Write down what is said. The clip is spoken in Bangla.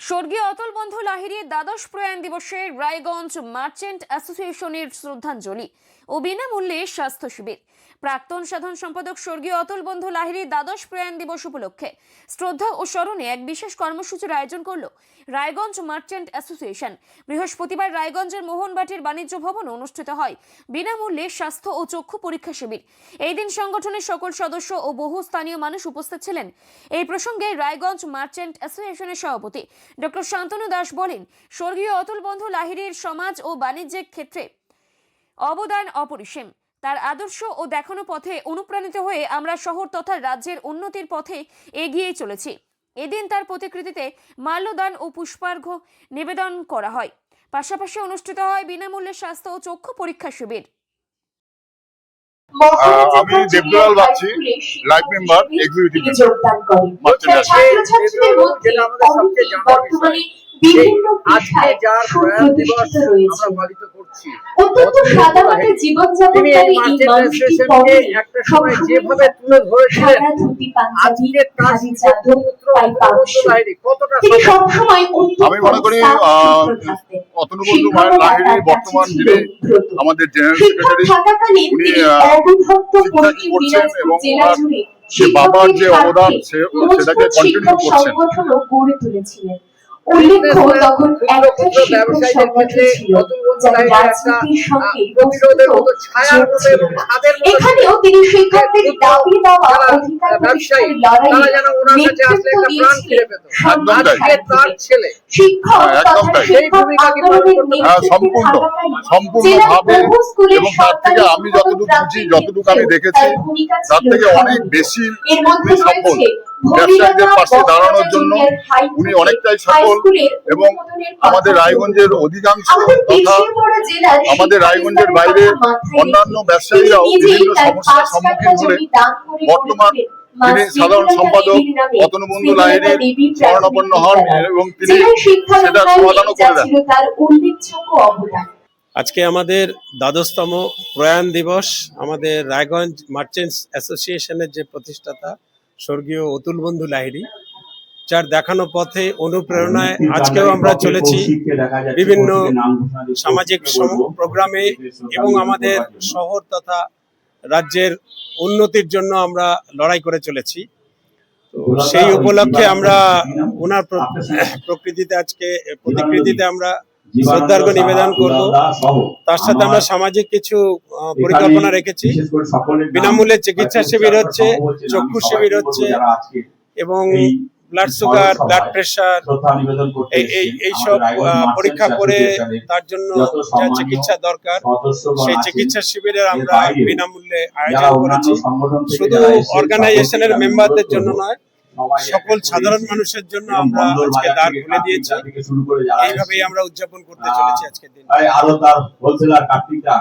স্বর্গীয় অতল বন্ধু লাহিড়ির দ্বাদশ প্রয়াণ দিবসে রায়গঞ্জ মার্চেন্ট অ্যাসোসিয়েশনের শ্রদ্ধাঞ্জলি ও বিনামূল্যে স্বাস্থ্য শিবির। প্রাক্তন সাধারণ সম্পাদক স্বর্গীয় অতল বন্ধু লাহিড়ির দ্বাদশ প্রয়াণ দিবস উপলক্ষে শ্রদ্ধা ও স্মরণে এক বিশেষ কর্মসূচির আয়োজন করল রায়গঞ্জ মার্চেন্ট অ্যাসোসিয়েশন। বৃহস্পতিবার রায়গঞ্জের মোহনবাটির বাণিজ্য ভবনে অনুষ্ঠিত হয়। বিনামূল্যে স্বাস্থ্য ও চক্ষু পরীক্ষা শিবির। এই দিন সংগঠনের সকল সদস্য ও বহু স্থানীয় মানুষ উপস্থিত ছিলেন। এই প্রসঙ্গে রায়গঞ্জ মার্চেন্ট অ্যাসোসিয়েশনের সভাপতি ডক্টর শান্তনু দাস বলেন, স্বর্গীয় অতুল বন্ধু লাহিড়ির সমাজ ও বাণিজ্যিক ক্ষেত্রে অবদান অপরিসীম। তার আদর্শ ও দেখানো পথে অনুপ্রাণিত হয়ে আমরা শহর তথা রাজ্যের উন্নতির পথে এগিয়ে চলেছি। এদিন তার প্রতিকৃতিতে মাল্যদান ও পুষ্পার্ঘ্য নিবেদন করা হয়। পাশাপাশি অনুষ্ঠিত হয় বিনামূল্যে স্বাস্থ্য ও চক্ষু পরীক্ষা শিবির। আমি Debdayal Bagchi, life member, executive বিভিন্ন আজকে পেশায় যার দিবস সুপ্রতিষ্ঠিত রয়েছে। অত্যন্ত তিনি জীবনযাপনকারী এই মানুষটি পরে একটা সময় যেভাবে তুলে ধরেছিলেন আজকে তার পুত্র কতটা তিনি সবসময় আমি মনে করি, সাফ আহ, সুতরাং থাকতেন। অতনুবন্ধু মায়ের লাহিড়ী বর্তমান যিনি আমাদের জেনারেল সেক্রেটারি উনি, তিনি আহ, অবিভক্ত ঠিকঠাকই পশ্চিম করছেন এবং জেলা ওনার জুড়ে যে বাবার যে অবদান স্বার্থে সে- মজবুত সেটাকে কন্টিনিউ করছেন। গড়ে তুলেছিলেন। উল্লেখ্য তখন একটা ক্ষুদ্র সংগঠন ছিল এখানেও তিনি শিক্ষকদের দাবি দেওয়া অধিকার প্রতিষ্ঠার লড়াইয়ে শিক্ষক হ্যাঁ, তথা শিক্ষক হ্যাঁ, সম্পূর্ণ। এবং তার থেকে আমি যতটুকু বুঝি যতটুকু আমি দেখেছি তার থেকে অনেক বেশি এর ব্যবসায়ীদের পাশে দাঁড়ানোর জন্য উনি অনেকটাই সফল। এবং আমাদের রায়গঞ্জের অধিকাংশ আমাদের তথা আমাদের রায়গঞ্জের বাইরে অন্যান্য ব্যবসায়ীরাও বিভিন্ন সমস্যার সম্মুখীন হলে জমি দান করে বর্তমান তিনি সাধারণ সম্পাদক অতনুবন্ধু স্মৃতিলতা স্মরণাপন্ন হন। এবং তিনি সেটা সমাধানও করে দেন। আজকে আমাদের দ্বাদশতম প্রয়াণ দিবস আমাদের রায়গঞ্জ মার্চেন্টস অ্যাসোসিয়েশনের যে প্রতিষ্ঠাতা স্বর্গীয় অতুল বন্ধু লাহিড়ী যার দেখানো পথে অনুপ্রেরণায় আজকেও আমরা চলেছি বিভিন্ন সামাজিক প্রোগ্রামে এবং আমাদের শহর তথা রাজ্যের উন্নতির জন্য আমরা লড়াই করে চলেছি। সেই উপলক্ষে আমরা ওনার প্রকৃতিতে আজকে প্রতিকৃতিতে আমরা শ্রদ্ধার্ঘ্য নিবেদন করব। তার সাথে আমরা সামাজিক কিছু পরিকল্পনা রেখেছি। বিনামূল্যে চিকিৎসা শিবির হচ্ছে চক্ষু শিবির হচ্ছে এবং ব্লাড সুগার ব্লাড প্রেশার এই এই এইসব পরীক্ষা করে তার জন্য যা চিকিৎসা দরকার সেই চিকিৎসা শিবিরের আমরা বিনামূল্যে আয়োজন করেছি। শুধু অর্গানাইজেশনের মেম্বারদের জন্য নয় সকল সাধারণ মানুষের জন্য আমরা আজকে দ্বার খুলে দিয়েছি। এইভাবেই আমরা উদযাপন করতে চলেছি আজকের দিন আরও তার হোলসেলার কার্তিকরা